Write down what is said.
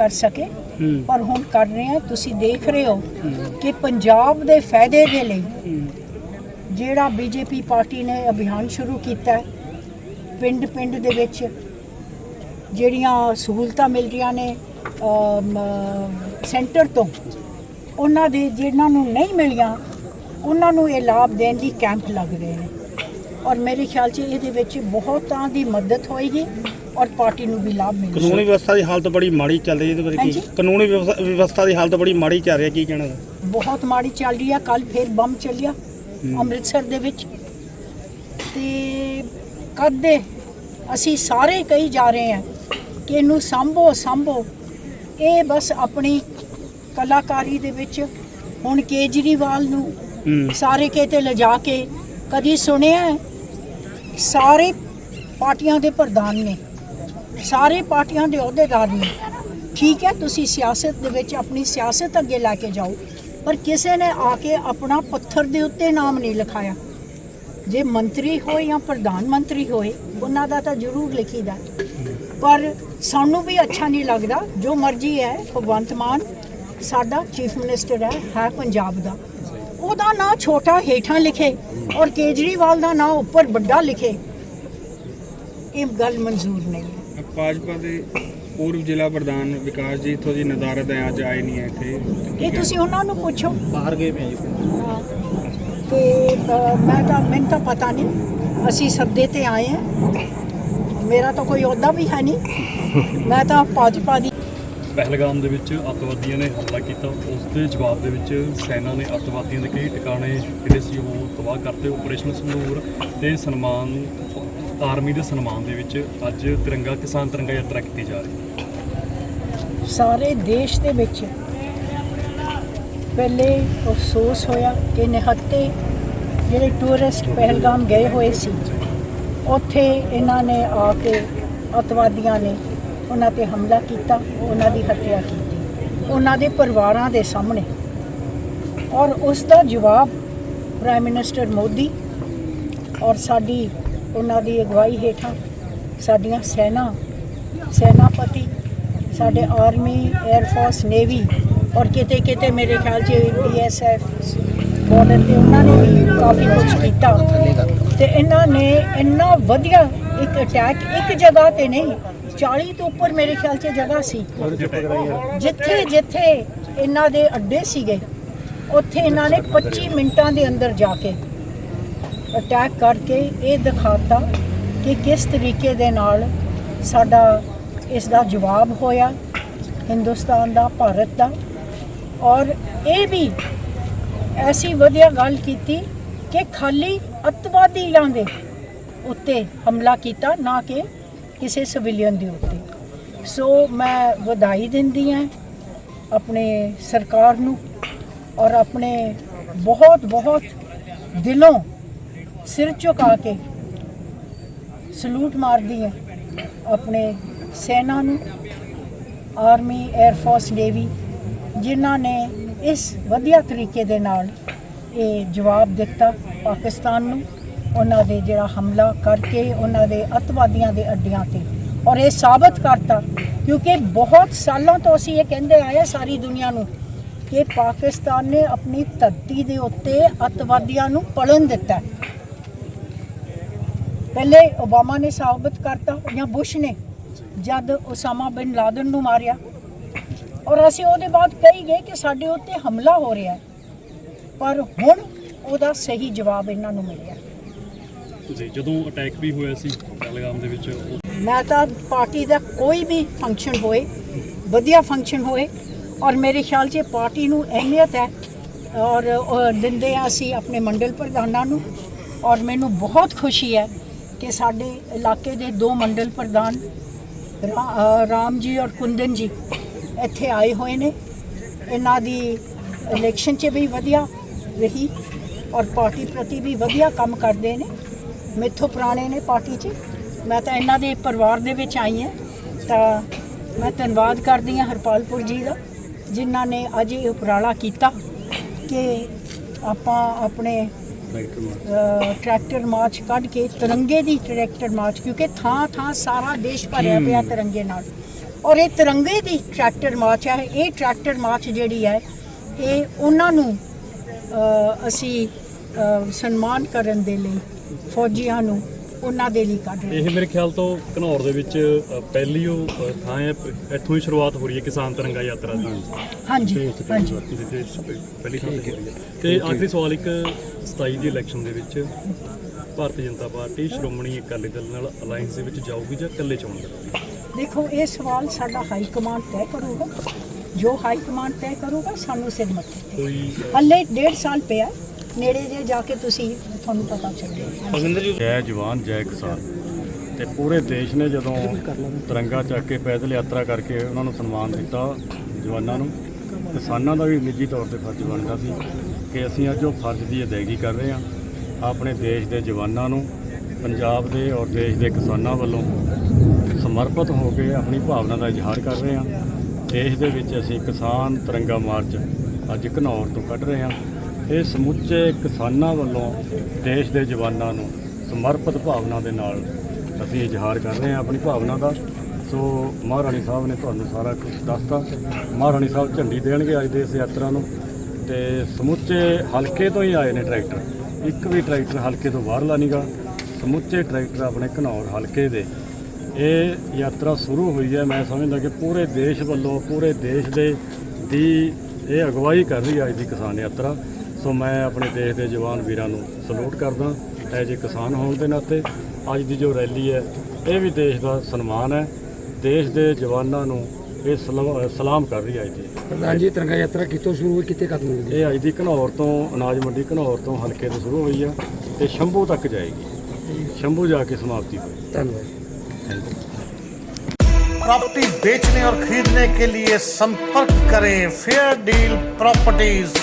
ਕਰ ਸਕੇ। ਪਰ ਹੁਣ ਕਰ ਰਹੇ ਹਾਂ ਤੁਸੀਂ ਦੇਖ ਰਹੇ ਹੋ ਕਿ ਪੰਜਾਬ ਦੇ ਫਾਇਦੇ ਦੇ ਲਈ ਜਿਹੜਾ ਬੀਜੇਪੀ ਪਾਰਟੀ ਨੇ ਅਭਿਆਨ ਸ਼ੁਰੂ ਕੀਤਾ ਹੈ ਪਿੰਡ ਪਿੰਡ ਦੇ ਵਿੱਚ ਜਿਹੜੀਆਂ ਸਹੂਲਤਾਂ ਮਿਲ ਰਹੀਆਂ ਨੇ ਸੈਂਟਰ ਤੋਂ ਉਹਨਾਂ ਦੇ ਜਿਨ੍ਹਾਂ ਨੂੰ ਨਹੀਂ ਮਿਲੀਆਂ ਉਹਨਾਂ ਨੂੰ ਇਹ ਲਾਭ ਦੇਣ ਲਈ ਕੈਂਪ ਲੱਗ ਰਹੇ ਨੇ। ਔਰ ਮੇਰੇ ਖਿਆਲ 'ਚ ਇਹਦੇ ਵਿੱਚ ਬਹੁਤਾਂ ਦੀ ਮਦਦ ਹੋਏਗੀ। ਔਰ ਪਾਰਟੀ ਨੂੰ ਵੀ ਲਾਭ ਕਾਨੂੰਨੀ ਮਿਲੇਗਾ ਵਿਵਸਥਾ ਦੀ ਹਾਲਤ ਬੜੀ ਮਾੜੀ ਚੱਲ ਰਹੀ ਹੈ ਇਹਦੇ ਬਾਰੇ ਕੀ ਹਾਂਜੀ। ਕਾਨੂੰਨੀ ਵਿਵਸਥਾ- ਵਿਵਸਥਾ ਦੀ ਹਾਲਤ ਬੜੀ ਮਾੜੀ ਚੱਲ ਰਹੀ ਹੈ ਕੀ ਕਹਿਣਾ? ਬਹੁਤ ਮਾੜੀ ਚੱਲ ਰਹੀ ਆ ਕੱਲ ਫੇਰ ਬੰਮ ਚੱਲਿਆ ਅੰਮ੍ਰਿਤਸਰ ਦੇ ਵਿੱਚ। ਤੇ ਕਦ ਦੇ ਅਸੀਂ ਸਾਰੇ ਕਹੀ ਜਾ ਰਹੇ ਹਾਂ ਕਿ ਇਹਨੂੰ ਸੰਭੋ ਸੰਭੋ। ਇਹ ਬਸ ਆਪਣੀ ਕਲਾਕਾਰੀ ਦੇ ਵਿੱਚ ਹੁਣ ਕੇਜਰੀਵਾਲ ਨੂੰ ਹੂੰ। ਸਾਰੇ ਕਿਤੇ ਲਿਜਾ ਕੇ ਕਦੀ ਸੁਣਿਆ ਹੈ? ਸਾਰੇ ਪਾਰਟੀਆਂ ਦੇ ਪ੍ਰਧਾਨ ਨੇ। ਸਾਰੇ ਪਾਰਟੀਆਂ ਦੇ ਅਹੁਦੇਦਾਰ ਨੇ। ਠੀਕ ਹੈ, ਤੁਸੀਂ ਸਿਆਸਤ ਦੇ ਵਿੱਚ ਆਪਣੀ ਸਿਆਸਤ ਅੱਗੇ ਲੈ ਕੇ ਜਾਓ, ਪਰ ਕਿਸੇ ਨੇ ਆ ਕੇ ਆਪਣਾ ਪੱਥਰ ਦੇ ਉੱਤੇ ਨਾਮ ਨਹੀਂ ਲਿਖਾਇਆ। ਜੇ ਮੰਤਰੀ ਹੋਏ ਜਾਂ ਪ੍ਰਧਾਨ ਮੰਤਰੀ ਹੋਏ, ਉਹਨਾਂ ਦਾ ਤਾਂ ਜ਼ਰੂਰ ਲਿਖੀਦਾ। ਪਰ ਸਾਨੂੰ ਵੀ ਅੱਛਾ ਨਹੀਂ ਲੱਗਦਾ, ਜੋ ਮਰਜ਼ੀ ਹੈ, ਭਗਵੰਤ ਮਾਨ ਸਾਡਾ ਚੀਫ ਮਿਨਿਸਟਰ ਹੈ ਹੈ ਪੰਜਾਬ ਦਾ। ਉਹਦਾ ਨਾਂ ਛੋਟਾ ਹੇਠਾਂ ਲਿਖੇ ਔਰ ਕੇਜਰੀਵਾਲ ਦਾ ਨਾਂ ਉੱਪਰ ਵੱਡਾ ਲਿਖੇ। ਇਹ ਗੱਲ ਮਨਜ਼ੂਰ ਨਹੀਂ। ਭਾਜਪਾ ਦੇ ਪੂਰਵ ਜ਼ਿਲ੍ਹਾ ਪ੍ਰਧਾਨ ਵਿਕਾਸ ਜੀ ਇੱਥੋਂ ਦੀ ਨਜ਼ਾਰਤ ਹੈ ਅੱਜ ਆਏ ਨਹੀਂ ਹੈ ਇੱਥੇ। ਇਹ ਤੁਸੀਂ ਉਹਨਾਂ ਨੂੰ ਪੁੱਛੋ? ਬਾਹਰ ਗਏ ਪਏ ਜੀ। ਤੇ ਮੈਂ ਤਾਂ ਮੈਨੂੰ ਤਾਂ ਪਤਾ ਨਹੀਂ। ਅਸੀਂ ਸੱਦੇ ਤੇ ਆਏ ਹਾਂ। ਮੇਰਾ ਤਾਂ ਕੋਈ ਅਹੁਦਾ ਵੀ ਹੈ ਨਹੀਂ। ਮੈਂ ਤਾਂ ਭਾਜਪਾ ਦੀ ਪਹਿਲਗਾਮ ਦੇ ਵਿੱਚ ਅੱਤਵਾਦੀਆਂ ਨੇ ਹਮਲਾ ਕੀਤਾ। ਉਸ ਦੇ ਜਵਾਬ ਦੇ ਵਿੱਚ ਸੈਨਾ ਨੇ ਅੱਤਵਾਦੀਆਂ ਦੇ ਕਈ ਟਿਕਾਣੇ ਜਿਹੜੇ ਸੀ ਉਹ ਤਬਾਹ ਕਰਤੇ। ਆਪਰੇਸ਼ਨ ਸੰਦੂਰ ਤੇ ਸਨਮਾਨ ਆਰਮੀ ਦੇ ਸਨਮਾਨ ਦੇ ਵਿੱਚ ਅੱਜ ਤਿਰੰਗਾ, ਕਿਸਾਨ ਤਿਰੰਗਾ ਯਾਤਰਾ ਕੀਤੀ ਜਾ ਰਹੀ ਸਾਰੇ ਦੇਸ਼ ਦੇ ਵਿੱਚ ਪਹਿਲੇ ਅਫਸੋਸ ਹੋਇਆ ਕਿ ਨਿਹੱਤੇ ਜਿਹੜੇ ਟੂਰਿਸਟ ਪਹਿਲਗਾਮ ਗਏ ਹੋਏ ਸੀ, ਉੱਥੇ ਇਹਨਾਂ ਨੇ ਆ ਕੇ ਅਤਵਾਦੀਆਂ ਨੇ ਉਹਨਾਂ ਤੇ ਹਮਲਾ ਕੀਤਾ, ਉਹਨਾਂ ਦੀ ਹੱਤਿਆ ਕੀਤੀ। ਉਹਨਾਂ ਦੇ ਪਰਿਵਾਰਾਂ ਦੇ ਸਾਹਮਣੇ। ਔਰ ਉਸ ਦਾ ਜਵਾਬ ਪ੍ਰਾਈਮ ਮਿਨਿਸਟਰ ਮੋਦੀ ਔਰ ਸਾਡੀ ਉਹਨਾਂ ਦੀ ਅਗਵਾਈ ਹੇਠਾਂ ਸਾਡੀਆਂ ਸੈਨਾ, ਸੈਨਾਪਤੀ, ਸਾਡੇ ਆਰਮੀ 에ਅਰ ਫੋਰਸ ਨੇਵੀ ਔਰ ਕਿਤੇ ਕਿਤੇ ਮੇਰੇ ਖਿਆਲ 'ਚ ਬੀਐਸਐਫ ਬਾਰਡਰ ਤੇ ਉਹਨਾਂ ਨੇ ਵੀ ਕਾਫੀ ਕੁਝ ਕੀਤਾ। ਤੇ ਇਹਨਾਂ ਨੇ ਇੰਨਾ ਵਧੀਆ ਇੱਕ ਅਟੈਕ ਇੱਕ ਜਗ੍ਹਾ ਤੇ ਨਹੀਂ 40 ਤੋਂ ਉੱਪਰ ਮੇਰੇ ਖਿਆਲ 'ਚ ਜਗ੍ਹਾ ਸੀ। ਜਿੱਥੇ ਜਿੱਥੇ ਇਹਨਾਂ ਦੇ ਅੱਡੇ ਸੀਗੇ, ਉੱਥੇ ਇਹਨਾਂ ਨੇ 25 ਮਿੰਟਾਂ ਦੇ ਅੰਦਰ ਜਾ ਕੇ ਅਟੈਕ ਕਰਕੇ ਇਹ ਦਿਖਾਤਾ ਕਿ ਕਿਸ ਤਰੀਕੇ ਦੇ ਨਾਲ ਸਾਡਾ ਇਸ ਦਾ ਜਵਾਬ ਹੋਇਆ, ਹਿੰਦੁਸਤਾਨ ਦਾ, ਭਾਰਤ ਦਾ। ਔਰ ਇਹ ਵੀ ਐਸੀ ਵਧੀਆ ਗੱਲ ਕੀਤੀ ਕਿ ਖਾਲੀ ਅਤਵਾਦੀਆਂ ਦੇ ਉੱਤੇ ਹਮਲਾ ਕੀਤਾ, ਨਾ ਕਿ ਕਿਸੇ ਸਿਵਿਲੀਅਨ ਦੇ ਉੱਤੇ। ਸੋ ਮੈਂ ਵਧਾਈ ਦਿੰਦੀ ਹਾਂ ਆਪਣੇ ਸਰਕਾਰ ਨੂੰ ਔਰ ਆਪਣੇ ਬਹੁਤ ਬਹੁਤ ਦਿਲੋਂ ਸਿਰ ਝੁਕਾ ਕੇ ਸਲੂਟ ਮਾਰਦੀ ਹੈ ਆਪਣੇ ਸੈਨਾ ਨੂੰ ਆਰਮੀ 에ਅਰ ਫੋਰਸ ਨੇਵੀ ਜਿਨ੍ਹਾਂ ਨੇ ਇਸ ਵਧੀਆ ਤਰੀਕੇ ਦੇ ਨਾਲ ਇਹ ਜਵਾਬ ਦਿੱਤਾ ਪਾਕਿਸਤਾਨ ਨੂੰ। ਉਹਨਾਂ ਦੇ ਜਿਹੜਾ ਹਮਲਾ ਕਰਕੇ ਉਹਨਾਂ ਦੇ ਅਤਵਾਦੀਆਂ ਦੇ ਅੱਡਿਆਂ ਤੇ ਔਰ ਇਹ ਸਾਬਤ ਕਰਤਾ, ਕਿਉਂਕਿ ਬਹੁਤ ਸਾਲਾਂ ਤੋਂ ਅਸੀਂ ਇਹ ਕਹਿੰਦੇ ਆਏ ਹਾਂ ਸਾਰੀ ਦੁਨੀਆ ਨੂੰ ਕਿ ਪਾਕਿਸਤਾਨ ਨੇ ਆਪਣੀ ਧਰਤੀ ਦੇ ਉੱਤੇ ਅਤਵਾਦੀਆਂ ਨੂੰ ਪੜਨ ਦਿੱਤਾ। ਪਹਿਲੇ ਓਬਾਮਾ ਨੇ ਸਾਬਤ ਕਰਤਾ ਜਾਂ ਬੁਸ਼ ਨੇ ਜਦ ਉਸਾਮਾ ਬਿਨ ਲਾਦਨ ਨੂੰ ਮਾਰਿਆ। ਔਰ ਅਸੀਂ ਉਹਦੇ ਬਾਅਦ ਕਹੀ ਗਏ ਕਿ ਸਾਡੇ ਉੱਤੇ ਹਮਲਾ ਹੋ ਰਿਹਾ ਹੈ। ਪਰ ਹੁਣ ਉਹਦਾ ਸਹੀ ਜਵਾਬ ਇਹਨਾਂ ਨੂੰ ਮਿਲਿਆ। ਜੀ ਜਦੋਂ ਅਟੈਕ ਵੀ ਹੋਇਆ ਸੀ ਪਹਿਲਗਾਮ ਦੇ ਵਿੱਚ ਮੈਂ ਤਾਂ ਪਾਰਟੀ ਦਾ ਕੋਈ ਵੀ ਫੰਕਸ਼ਨ ਹੋਏ ਵਧੀਆ ਫੰਕਸ਼ਨ ਹੋਏ ਔਰ ਮੇਰੇ ਖਿਆਲ 'ਚ ਪਾਰਟੀ ਨੂੰ ਅਹਿਮੀਅਤ ਹੈ ਔਰ ਦਿੰਦੇ ਹਾਂ ਅਸੀਂ ਆਪਣੇ ਮੰਡਲ ਪ੍ਰਧਾਨਾਂ ਨੂੰ ਔਰ ਮੈਨੂੰ ਬਹੁਤ ਖੁਸ਼ੀ ਹੈ ਕਿ ਸਾਡੇ ਇਲਾਕੇ ਦੇ ਦੋ ਮੰਡਲ ਪ੍ਰਧਾਨ ਰਾਮ ਜੀ ਔਰ ਕੁੰਦਨ ਜੀ ਇੱਥੇ ਆਏ ਹੋਏ ਨੇ। ਇਹਨਾਂ ਦੀ ਇਲੈਕਸ਼ਨ 'ਚ ਵੀ ਵਧੀਆ ਰਹੀ ਔਰ ਪਾਰਟੀ ਪ੍ਰਤੀ ਵੀ ਵਧੀਆ ਕੰਮ ਕਰਦੇ ਨੇ। ਮੇਥੋਂ ਪੁਰਾਣੇ ਨੇ ਪਾਰਟੀ 'ਚ। ਮੈਂ ਤਾਂ ਇਹਨਾਂ ਦੇ ਪਰਿਵਾਰ ਦੇ ਵਿੱਚ ਆਈ ਹਾਂ। ਤਾਂ ਮੈਂ ਧੰਨਵਾਦ ਕਰਦੀ ਹਾਂ ਹਰਪਾਲਪੁਰ ਜੀ ਦਾ, ਜਿਨ੍ਹਾਂ ਨੇ ਅੱਜ ਇਹ ਉਪਰਾਲਾ ਕੀਤਾ ਕਿ ਆਪਾਂ ਆਪਣੇ ਟਰੈਕਟਰ ਮਾਰਚ ਕੱਢ ਕੇ ਤਿਰੰਗੇ ਦੀ ਟਰੈਕਟਰ ਮਾਰਚ ਕਿਉਂਕਿ ਥਾਂ ਥਾਂ ਸਾਰਾ ਦੇਸ਼ ਭਰਿਆ ਪਿਆ ਤਿਰੰਗੇ ਨਾਲ। ਔਰ ਇਹ ਤਿਰੰਗੇ ਦੀ ਟਰੈਕਟਰ ਮਾਰਚ ਹੈ ਇਹ ਟਰੈਕਟਰ ਮਾਰਚ ਜਿਹੜੀ ਹੈ ਇਹ ਉਹਨਾਂ ਨੂੰ ਅਸੀਂ ਸਨਮਾਨ ਕਰਨ ਦੇ ਲਈ ਫੌਜੀਆਂ ਨੂੰ ਉਹਨਾਂ ਦੇ ਲਈ ਕੱਢ ਰਹੇ ਹਾਂ। ਇਹ ਮੇਰੇ ਖਿਆਲ ਤੋਂ ਘਨੌਰ ਦੇ ਵਿੱਚ ਅ, ਪਹਿਲੀ ਉਹ ਅ, ਥਾਂ ਹੈ ਪ- ਇੱਥੋਂ ਹੀ ਸ਼ੁਰੂਆਤ ਹੋ ਰਹੀ ਹੈ ਕਿਸਾਨ ਤਿਰੰਗਾ ਯਾਤਰਾ ਦੀ। ਹਾਂਜੀ ਹਾਂਜੀ। ਵਿੱਚ ਪਹਿਲੀ ਥਾਂ ਤੇ ਹੋ। ਰਹੀ ਹੈ। ਤੇ ਆਖਰੀ ਸਵਾਲ ਇੱਕ 27 ਦੀ ਇਲੈਕਸ਼ਨ ਦੇ ਵਿੱਚ ਭਾਰਤੀ ਜਨਤਾ ਪਾਰਟੀ ਸ਼੍ਰੋਮਣੀ ਅਕਾਲੀ ਦਲ ਨਾਲ ਅਲਾਈਅੰਸ ਦੇ ਵਿੱਚ ਜਾਊਗੀ ਜਾਂ ਇਕੱਲੇ ਚੋਣ ਕਰੇਗੀ? ਦੇਖੋ ਇਹ ਸਵਾਲ ਸਾਡਾ ਹਾਈ ਕਮਾਂਡ ਤੈਅ ਕਰੂਗਾ। ਜੋ ਹਾਈ ਕਮਾਂਡ ਤੈਅ ਕਰੂਗਾ ਸਾਨੂੰ ਸਿਰ ਮੱਥੇ ਤੇ। ਕੋਈ ਹੱਲੇ ਡੇਢ ਸਾਲ ਪਿਆ ਨੇੜੇ ਜੇ ਜਾ ਕੇ ਤੁਸੀਂ ਤੁਹਾਨੂੰ ਪਤਾ ਚੱਲੇਗਾ ਬਲਵਿੰਦਰ ਜੀ, ਜੈ ਜਵਾਨ, ਜੈ ਕਿਸਾਨ। ਤੇ ਪੂਰੇ ਦੇਸ਼ ਨੇ ਜਦੋਂ ਤਿਰੰਗਾ ਚੱਕ ਕੇ ਪੈਦਲ ਯਾਤਰਾ ਕਰਕੇ ਉਹਨਾਂ ਨੂੰ ਸਨਮਾਨ ਦਿੱਤਾ ਜਵਾਨਾਂ ਨੂੰ, ਕਿਸਾਨਾਂ ਦਾ ਵੀ ਨਿੱਜੀ ਤੌਰ ਤੇ ਫਰਜ਼ ਬਣਦਾ ਸੀ ਕਿ ਅਸੀਂ ਅੱਜ ਉਹ ਫਰਜ਼ ਦੀ ਅਦਾਇਗੀ ਕਰ ਰਹੇ ਹਾਂ, ਆਪਣੇ ਦੇਸ਼ ਦੇ ਜਵਾਨਾਂ ਨੂੰ, ਪੰਜਾਬ ਦੇ ਔਰ ਦੇਸ਼ ਦੇ ਕਿਸਾਨਾਂ ਵੱਲੋਂ ਸਮਰਪਿਤ ਹੋ ਕੇ ਆਪਣੀ ਭਾਵਨਾ ਦਾ ਇਜ਼ਹਾਰ ਕਰ ਰਹੇ ਹਾਂ। ਦੇਸ਼ ਦੇ ਵਿੱਚ ਅਸੀਂ ਕਿਸਾਨ ਤਿਰੰਗਾ ਮਾਰਚ ਅੱਜ ਘਨੌਰ ਤੋਂ ਕੱਢ ਰਹੇ ਹਾਂ। ਇਹ ਸਮੁੱਚੇ ਕਿਸਾਨਾਂ ਵੱਲੋਂ ਦੇਸ਼ ਦੇ ਜਵਾਨਾਂ ਨੂੰ ਸਮਰਪਿਤ ਭਾਵਨਾ ਦੇ ਨਾਲ ਅਸੀਂ ਇਜ਼ਹਾਰ ਕਰ ਰਹੇ ਹਾਂ ਆਪਣੀ ਭਾਵਨਾ ਦਾ। ਸੋ ਮਹਾਰਾਣੀ ਸਾਹਿਬ ਨੇ ਤੁਹਾਨੂੰ ਸਾਰਾ ਕੁਝ ਦੱਸਤਾ। ਮਹਾਰਾਣੀ ਸਾਹਿਬ ਝੰਡੀ ਦੇਣਗੇ ਅੱਜ ਦੇ ਇਸ ਯਾਤਰਾ ਨੂੰ। ਤੇ ਸਮੁੱਚੇ ਹਲਕੇ ਤੋਂ ਹੀ ਆਏ ਨੇ ਟਰੈਕਟਰ। ਇੱਕ ਵੀ ਟਰੈਕਟਰ ਹਲਕੇ ਤੋਂ ਬਾਹਰਲਾ ਨਹੀਂਗਾ ਸਮੁੱਚੇ ਟਰੈਕਟਰ ਆਪਣੇ ਘਨੌਰ ਹਲਕੇ ਦੇ। ਇਹ ਯਾਤਰਾ ਸ਼ੁਰੂ ਹੋਈ ਹੈ। ਮੈਂ ਸਮਝਦਾ ਕਿ ਪੂਰੇ ਦੇਸ਼ ਵੱਲੋਂ, ਪੂਰੇ ਦੇਸ਼ ਦੇ ਦੀ ਇਹ ਅਗਵਾਈ ਕਰ ਰਹੀ ਹੈ ਅੱਜ ਦੀ ਕਿਸਾਨ ਯਾਤਰਾ। ਸੋ ਮੈਂ ਆਪਣੇ ਦੇਸ਼ ਦੇ ਜਵਾਨ ਵੀਰਾਂ ਨੂੰ ਸਲੂਟ ਕਰਦਾ ਐਜ ਏ ਕਿਸਾਨ ਹੋਣ ਦੇ ਨਾਤੇ ਅੱਜ ਦੀ ਜੋ ਰੈਲੀ ਹੈ ਇਹ ਵੀ ਦੇਸ਼ ਦਾ ਸਨਮਾਨ ਹੈ ਦੇਸ਼ ਦੇ ਜਵਾਨਾਂ ਨੂੰ ਇਹ ਸਲਾ- ਸਲਾਮ ਕਰ ਰਹੀ ਹੈ ਅੱਜ ਦੀ ਪ੍ਰਧਾਨ ਜੀ ਤਿਰੰਗਾ ਯਾਤਰਾ ਕਿੱਥੋਂ ਸ਼ੁਰੂ ਹੋਈ ਕਿੱਥੇ ਖਤਮ ਹੋਈ ਇਹ ਅੱਜ ਦੀ ਘਨੌਰ ਤੋਂ ਅਨਾਜ ਮੰਡੀ ਘਨੌਰ ਤੋਂ ਹਲਕੇ ਤੋਂ ਸ਼ੁਰੂ ਹੋਈ ਆ ਤੇ ਸ਼ੰਭੂ ਤੱਕ ਜਾਏਗੀ ਸ਼ੰਭੂ ਜਾ ਕੇ ਸਮਾਪਤੀ ਹੋਈ ਧੰਨਵਾਦ प्रॉपर्टी बेचने और खरीदने के लिए संपर्क करें फेयर डील प्रॉपर्टीज